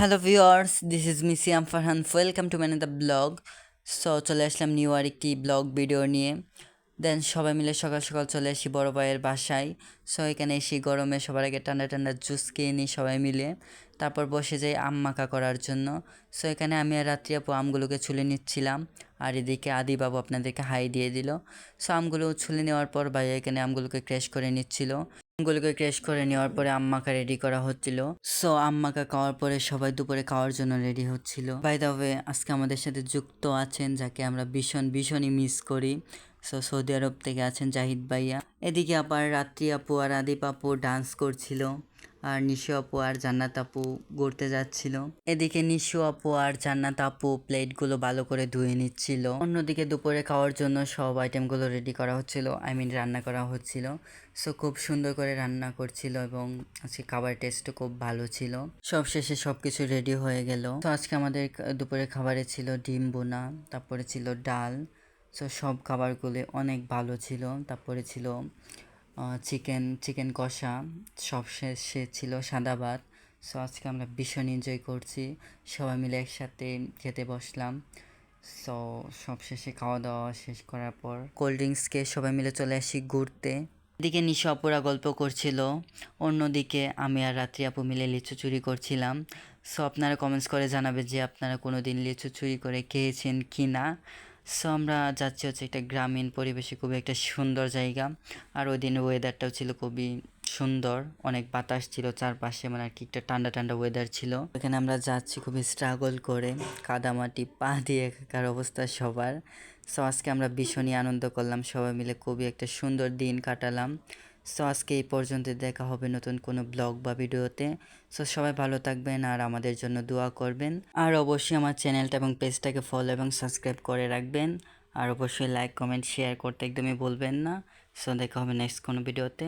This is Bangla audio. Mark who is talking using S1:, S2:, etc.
S1: Hello viewers this is missy am Farhan. Welcome to man the blog. So, চলে আসলাম নিউ আর একটি ব্লগ ভিডিও নিয়ে। দেন সবাই মিলে সকাল সকাল চলে আসি বড় ভাইয়ের বাসায়। সো, এখানে এসে গরমে সবার আগে ঠান্ডা ঠান্ডা জুস খেয়ে নিই সবাই মিলে। তারপর বসে যাই আম মাখা করার জন্য। সো, এখানে আমি আর রাত্রি আপু আমগুলোকে ছুলে নিচ্ছিলাম। আর এদিকে আদি বাবু আপনাদেরকে হাই দিয়ে দিল। সো, আমগুলো ছুলে নেওয়ার পর ভাইয়া এখানে আমগুলোকে ক্র্যাশ করে নিচ্ছিল। আমগুলোকে ক্রেশ করে নেওয়ার পরে আম্মাকে রেডি করা হচ্ছিল। সো আম্মাকা খাওয়ার পরে সবাই দুপুরে খাওয়ার জন্য রেডি হচ্ছিল। বাই দ্য ওয়ে আজকে আমাদের সাথে যুক্ত আছেন, যাকে আমরা ভীষণ, ভীষণই মিস করি। সো সৌদি আরব থেকে আছেন জাহিদ ভাইয়া। এদিকে আবার রাত্রি আপু আর আদিপ আপু ডান্স করছিল। আর নিশু আপু আর জান্নাত আপু ঘুরতে যাচ্ছিল। এদিকে নিশু আপু আর জান্নাত আপু প্লেটগুলো ভালো করে ধুয়ে নিচ্ছিল। অন্যদিকে দুপুরে খাওয়ার জন্য সব আইটেমগুলো রেডি করা হচ্ছিল, আই মিন রান্না করা হচ্ছিল। সো খুব সুন্দর করে রান্না করছিল এবং আজকে খাবার টেস্টও খুব ভালো ছিল। সব শেষে সব কিছু রেডি হয়ে গেল। তো আজকে আমাদের দুপুরে খাবারে ছিল ডিম বোনা তারপরে ছিল ডাল। সো সব খাবারগুলো অনেক ভালো ছিল। তারপরে ছিল চিকেন চিকেন কষা সব শেষে ছিল সাদা ভাত। সো আজকে আমরা ভীষণ এনজয় করছি। সবাই মিলে একসাথে খেতে বসলাম। সো সব শেষে খাওয়া দাওয়া শেষ করার পর কোল্ড ড্রিঙ্কসকে সবাই মিলে চলে আসি ঘুরতে। এদিকে নিশা অপুরা গল্প করছিল। অন্যদিকে আমি আর রাত্রি আপু মিলে লিচু চুরি করছিলাম। সো আপনারা কমেন্টস করে জানাবে যে আপনারা কোনো দিন লিচু চুরি করে খেয়েছেন কি না সো আমরা যাচ্ছি হচ্ছে একটা গ্রামীণ পরিবেশে, খুবই একটা সুন্দর জায়গা। আর ওই দিন ওয়েদারটাও ছিল খুবই সুন্দর, অনেক বাতাস ছিল চারপাশে মানে আর কি একটা ঠান্ডা ঠান্ডা ওয়েদার ছিল। এখানে আমরা যাচ্ছি খুবই স্ট্রাগল করে, কাদামাটি, পা দিয়ে একাকার অবস্থা সবার। সো আজকে আমরা ভীষণই আনন্দ করলাম, সবাই মিলে খুবই একটা সুন্দর দিন কাটালাম। সো আজকে এই পর্যন্ত দেখা হবে নতুন কোনো ব্লগ বা ভিডিওতে সো সবাই ভালো থাকবেন আর আমাদের জন্য দোয়া করবেন। আর অবশ্যই আমার চ্যানেলটা এবং পেজটাকে ফলো এবং সাবস্ক্রাইব করে রাখবেন। আর অবশ্যই লাইক কমেন্ট শেয়ার করতে একদমই বলবেন না। সো দেখা হবে নেক্সট কোনো ভিডিওতে